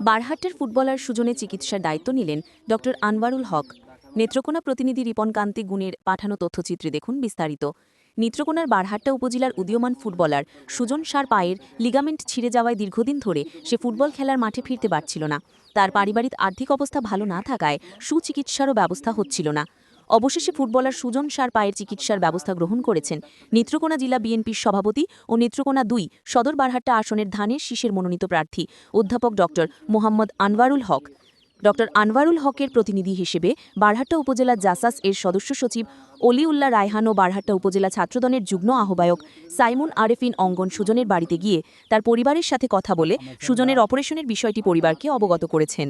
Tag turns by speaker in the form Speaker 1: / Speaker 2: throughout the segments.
Speaker 1: বারহাট্টের footballer সুজনে চিকিৎসার দায়িত্ব নিলেন ড আনওয়ারুল হক। নেত্রকোনা প্রতিনিধি রিপন কান্তি গুণের পাঠানো তথ্যচিত্রে দেখুন বিস্তারিত। নেত্রকোনার বারহাট্টা উপজেলার উদীয়মান ফুটবলার সুজন সার পায়ের লিগামেন্ট ছিঁড়ে যাওয়ায় দীর্ঘদিন ধরে সে ফুটবল খেলার মাঠে ফিরতে পারছিল না। তার পারিবারিক আর্থিক অবস্থা ভালো না থাকায় সুচিকিৎসারও ব্যবস্থা হচ্ছিল না। অবশেষে ফুটবলার সুজন সার পায়ের চিকিৎসার ব্যবস্থা গ্রহণ করেছেন। নেত্রকোনা জেলা বিএনপির সভাপতি ও নেত্রকোনা দুই সদর বারহাট্টা আসনের ধানের শীষের মনোনীত প্রার্থী অধ্যাপক ড মোহাম্মদ আনোয়ারুল হক। ড আনওয়ারুল হকের প্রতিনিধি হিসেবে বারহাট্টা উপজেলা জাসাস এর সদস্য সচিব অলিউল্লাহ রায়হান ও বারহাট্টা উপজেলা ছাত্রদলের যুগ্ম আহ্বায়ক সাইমুন আরেফিন অঙ্গন সুজনের বাড়িতে গিয়ে তার পরিবারের সাথে কথা বলে সুজনের অপারেশনের বিষয়টি পরিবারকে অবগত করেছেন।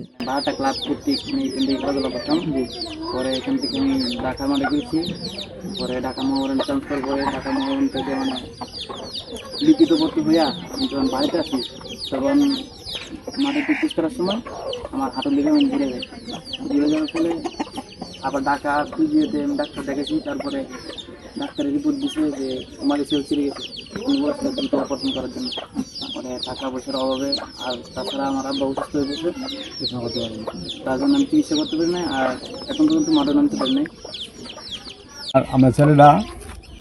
Speaker 2: মানে তখন মাঠে প্র্যাকটিস করার সময় আমার হাতের লিগে আমি ঘুরে যায় ঘুরে যাওয়ার ফলে আবার ঢাকা ফিজিওতে আমি ডাক্তার দেখেছি তারপরে ডাক্তারের রিপোর্ট দিছে যে আমার এসেও ছিঁড়ে গেছে। বলছে দ্রুত অপারেশন করার জন্য। তারপরে টাকা পয়সার অভাবে আর তাছাড়া আমার আব্বা অসুস্থ হয়ে গেছে। চিকিৎসা করতে পারি তার জন্য আমি চিকিৎসা করতে পারি না আর এখন পর্যন্ত মাঠে নামতে পারি নাই।
Speaker 3: আর আমার ছেলেটা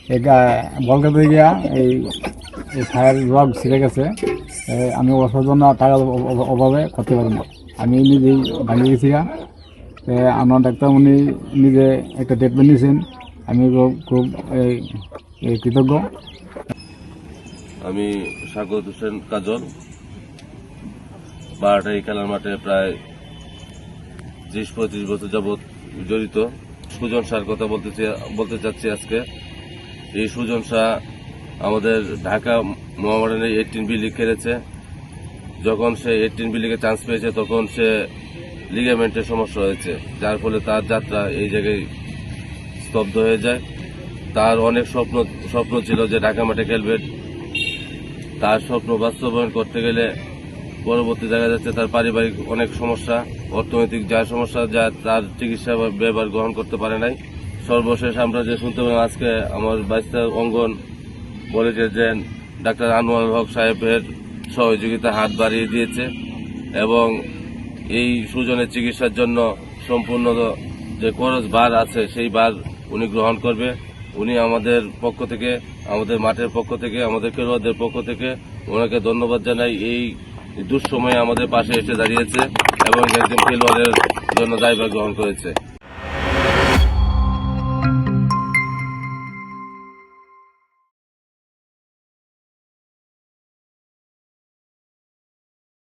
Speaker 3: এই গা- বল গিয়া এই ছায়ের রগ ছিঁড়ে গেছে। আমি ওষুধ জন্য টাকার অ- অ- অভাবে করতে পারি না আমি নিজেই ভাঙিয়ে গেছি আমার ডাক্তার উনি নিজে একটা ট্রিটমেন্ট নিয়েছেন আমি খুব কৃতজ্ঞ।
Speaker 4: আমি স্বাগত হোসেন কাজল বারোটা এই খেলার মাঠে প্রায় ত্রিশ পঁয়ত্রিশ বছর যাবৎ জড়িত। সুজন সার কথা বলতে বলতে চাচ্ছি আজকে। এই সুজন শাহ আমাদের ঢাকা মহামারানের এইটিন বি লিগ খেলেছে। যখন সে এইটিন বি লিগে চান্স পেয়েছে, তখন সে লিগামেন্টের সমস্যা হয়েছে। যার ফলে তার যাত্রা এই জায়গায় স্তব্ধ হয়ে যায়। তার অনেক স্বপ্ন স্বপ্ন ছিল যে ঢাকা মাঠে খেলবে। তার স্বপ্ন বাস্তবায়ন করতে গেলে পরবর্তী দেখা যাচ্ছে তার পারিবারিক অনেক সমস্যা, অর্থনৈতিক যা সমস্যা যা তার চিকিৎসা ব্যবহার গ্রহণ করতে পারে নাই। সর্বশেষ আমরা যে শুনতে পেলাম আজকে, আমার বাইশটা অঙ্গন বলেছে যে ডাক্তার আনোয়ার হক সাহেবের সহযোগিতা হাত বাড়িয়ে দিয়েছে এবং এই সুজনের চিকিৎসার জন্য সম্পূর্ণ যে খরচ বার আছে, সেই বার উনি গ্রহণ করবে। উনি আমাদের পক্ষ থেকে, আমাদের মাঠের পক্ষ থেকে, আমাদের খেলোয়াড়দের পক্ষ থেকে ওনাকে ধন্যবাদ জানাই। এই দুঃসময়ে আমাদের পাশে এসে দাঁড়িয়েছে এবং একজন খেলোয়াড়ের জন্য দায়ভার গ্রহণ করেছে।